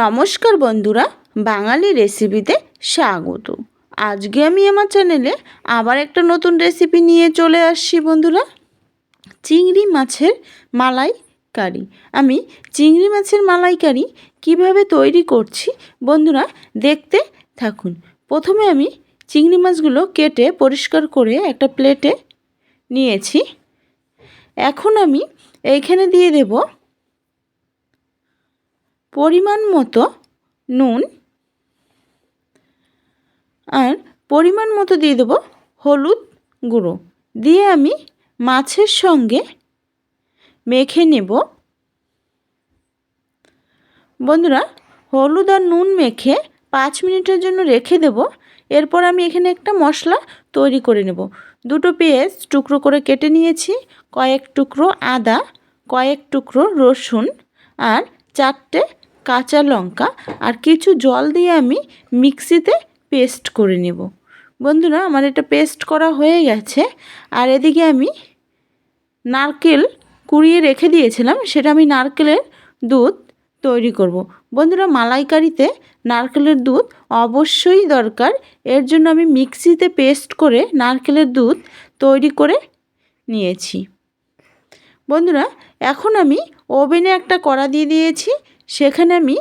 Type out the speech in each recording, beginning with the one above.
নমস্কার বন্ধুরা, বাঙালি রেসিপিতে স্বাগত। আজকে আমি আমার চ্যানেলে আবার একটা নতুন রেসিপি নিয়ে চলে আসছি বন্ধুরা। চিংড়ি মাছের মালাই কারি আমি চিংড়ি মাছের মালাইকারি কীভাবে তৈরি করছি বন্ধুরা, দেখতে থাকুন। প্রথমে আমি চিংড়ি মাছগুলো কেটে পরিষ্কার করে একটা প্লেটে নিয়েছি। এখন আমি এইখানে দিয়ে দেবো পরিমাণ মতো নুন আর পরিমাণ মতো দিয়ে দেবো হলুদ গুঁড়ো। দিয়ে আমি মাছের সঙ্গে মেখে নেব। বন্ধুরা, হলুদ আর নুন মেখে পাঁচ মিনিটের জন্য রেখে দেব। এরপর আমি এখানে একটা মশলা তৈরি করে নেব। দুটো পেঁয়াজ টুকরো করে কেটে নিয়েছি, কয়েক টুকরো আদা, কয়েক টুকরো রসুন আর চারটে কাঁচা লঙ্কা আর কিছু জল দিয়ে আমি মিক্সিতে পেস্ট করে নেব। বন্ধুরা, আমার এটা পেস্ট করা হয়ে গেছে আর এদিকে আমি নারকেল কুড়িয়ে রেখে দিয়েছিলাম, সেটা আমি নারকেলের দুধ তৈরি করব। বন্ধুরা, মালাইকারিতে নারকেলের দুধ অবশ্যই দরকার। এর জন্য আমি মিক্সিতে পেস্ট করে নারকেলের দুধ তৈরি করে নিয়েছি। বন্ধুরা, এখন আমি ওভেনে একটা কড়া দিয়ে দিয়েছি। সেখানে আমি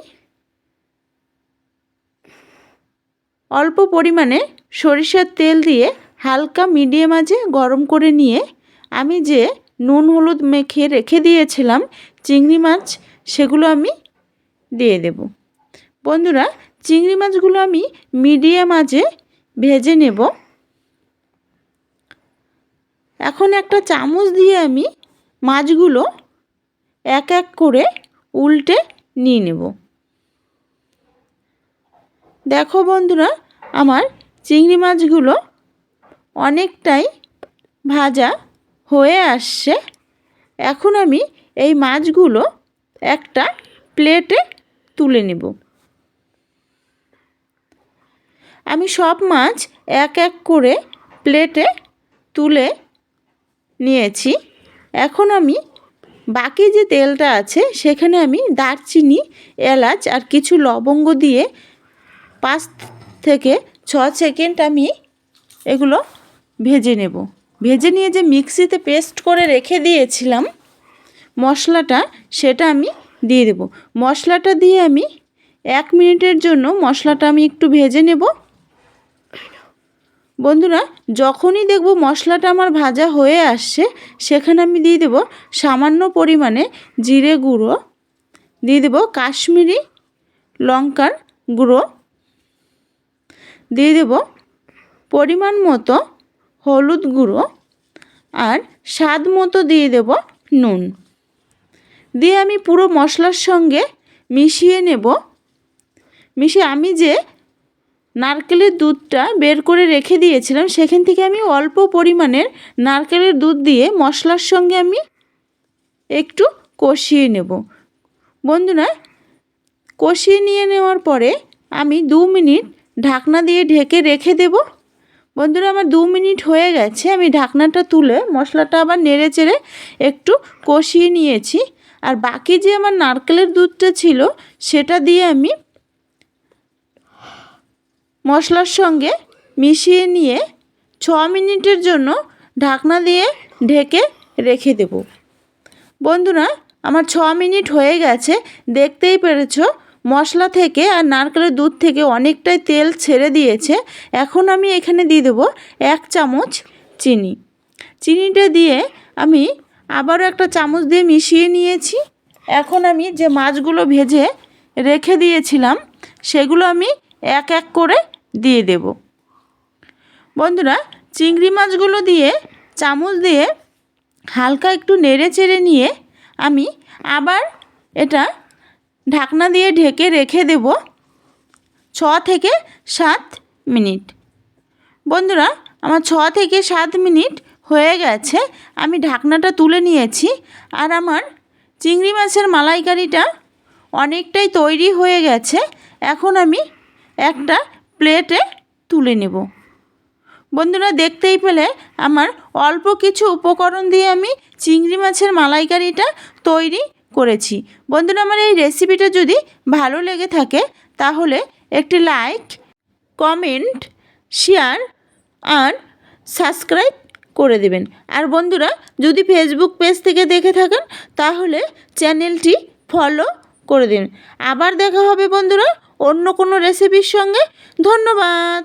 অল্প পরিমাণে সরিষার তেল দিয়ে হালকা মিডিয়াম আঁচে গরম করে নিয়ে আমি যে নুন, হলুদ মেখে রেখে দিয়েছিলাম চিংড়ি মাছ, সেগুলো আমি দিয়ে দেব। বন্ধুরা, চিংড়ি মাছগুলো আমি মিডিয়াম আঁচে ভেজে নেব। এখন একটা চামচ দিয়ে আমি মাছগুলো এক এক করে উল্টে নিয়ে নেব। দেখো বন্ধুরা, আমার চিংড়ি মাছগুলো অনেকটাই ভাজা হয়ে আসছে। এখন আমি এই মাছগুলো একটা প্লেটে তুলে নেব। আমি সব মাছ এক এক করে প্লেটে তুলে নিয়েছি। এখন আমি বাকি যে তেলটা আছে, সেখানে আমি দারচিনি, এলাচ আর কিছু লবঙ্গ দিয়ে পাঁচ থেকে ছ সেকেন্ড আমি এগুলো ভেজে নেব। ভেজে নিয়ে যে মিক্সিতে পেস্ট করে রেখে দিয়েছিলাম, মশলাটা সেটা আমি দিয়ে দেব। মশলাটা দিয়ে আমি এক মিনিটের জন্য মশলাটা আমি একটু ভেজে নেব। বন্ধুরা, যখনই দেখব মশলাটা আমার ভাজা হয়ে আসছে, সেখানে আমি দিয়ে দেব সামান্য পরিমাণে জিরে গুঁড়ো, দিয়ে দেব কাশ্মীরি লঙ্কার গুঁড়ো, দিয়ে দেব পরিমাণ মতো হলুদ গুঁড়ো আর স্বাদ মতো দিয়ে দেব নুন। দিয়ে আমি পুরো মশলার সঙ্গে মিশিয়ে নেব। মিশিয়ে, আমি যে নারকেলের দুধটা বের করে রেখে দিয়েছিলাম, সেখান থেকে আমি অল্প পরিমাণের নারকেলের দুধ দিয়ে মশলার সঙ্গে আমি একটু কষিয়ে নেব। বন্ধুরা, কষিয়ে নিয়ে নেওয়ার পরে আমি দু মিনিট ঢাকনা দিয়ে ঢেকে রেখে দেব। বন্ধুরা, আমার দু মিনিট হয়ে গেছে, আমি ঢাকনাটা তুলে মশলাটা আবার নেড়ে চেড়ে একটু কষিয়ে নিয়েছি। আর বাকি যে আমার নারকেলের দুধটা ছিল, সেটা দিয়ে আমি মশলার সঙ্গে মিশিয়ে নিয়ে ছ মিনিটের জন্য ঢাকনা দিয়ে ঢেকে রেখে দেব। বন্ধুরা, আমার ছ মিনিট হয়ে গেছে। দেখতেই পেরেছ, মশলা থেকে আর নারকেলের দুধ থেকে অনেকটাই তেল ছেড়ে দিয়েছে। এখন আমি এখানে দিয়ে দেবো এক চামচ চিনি। চিনিটা দিয়ে আমি আবারও একটা চামচ দিয়ে মিশিয়ে নিয়েছি। এখন আমি যে মাছগুলো ভেজে রেখে দিয়েছিলাম, সেগুলো আমি এক এক করে দিয়ে দেব। বন্ধুরা, চিংড়ি মাছগুলো দিয়ে, চামচ দিয়ে হালকা একটু নেড়ে চেড়ে নিয়ে আমি আবার এটা ঢাকনা দিয়ে ঢেকে রেখে দেব ছ থেকে সাত মিনিট। বন্ধুরা, আমার ছ থেকে সাত মিনিট হয়ে গেছে, আমি ঢাকনাটা তুলে নিয়েছি আর আমার চিংড়ি মাছের মালাইকারিটা অনেকটাই তৈরি হয়ে গেছে। এখন আমি একটা প্লেটে তুলে নেব। বন্ধুরা দেখতেই পেলে আমার অল্প কিছু উপকরণ দিয়ে আমি চিংড়ি মাছের মালাইকারিটা তৈরি করেছি। বন্ধুরা আমার এই রেসিপিটা যদি ভালো লেগে থাকে, তাহলে একটি লাইক কমেন্ট শেয়ার আর সাবস্ক্রাইব করে দেবেন। আর বন্ধুরা যদি ফেসবুক পেজ থেকে দেখে থাকেন, তাহলে চ্যানেলটি ফলো করে দিন। আবার দেখা হবে বন্ধুরা অন্য কোনো রেসিপির সঙ্গে ধন্যবাদ।